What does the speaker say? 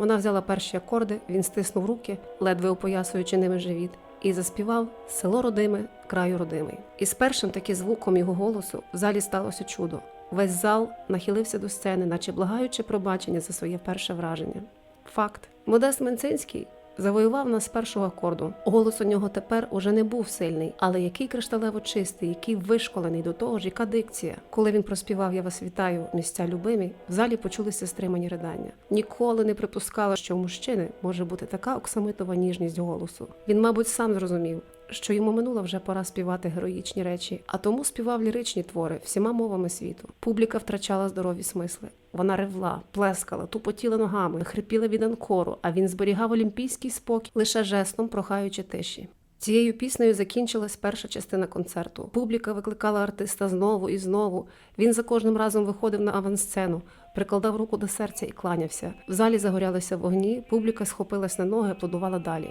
Вона взяла перші акорди, він стиснув руки, ледве опоясуючи ними живіт, і заспівав село родиме, краю родимий. І з першим таки звуком його голосу в залі сталося чудо. Весь зал нахилився до сцени, наче благаючи пробачення за своє перше враження. Факт: Модест Менцинський завоював нас з першого акорду. Голос у нього тепер уже не був сильний, але який кришталево чистий, який вишколений до того ж, яка дикція. Коли він проспівав Я вас вітаю, місця любимі, в залі почулися стримані ридання. Ніколи не припускала, що у мужчини може бути така оксамитова ніжність голосу. Він, мабуть, сам зрозумів. Що йому минула вже пора співати героїчні речі, а тому співав ліричні твори всіма мовами світу. Публіка втрачала здорові смисли. Вона ревла, плескала, тупотіла ногами, хрипіла від анкору, а він зберігав олімпійський спокій, лише жестом прохаючи тиші. Цією піснею закінчилась перша частина концерту. Публіка викликала артиста знову і знову. Він за кожним разом виходив на авансцену, прикладав руку до серця і кланявся. В залі загорялися вогні, публіка схопилась на ноги, аплодувала далі.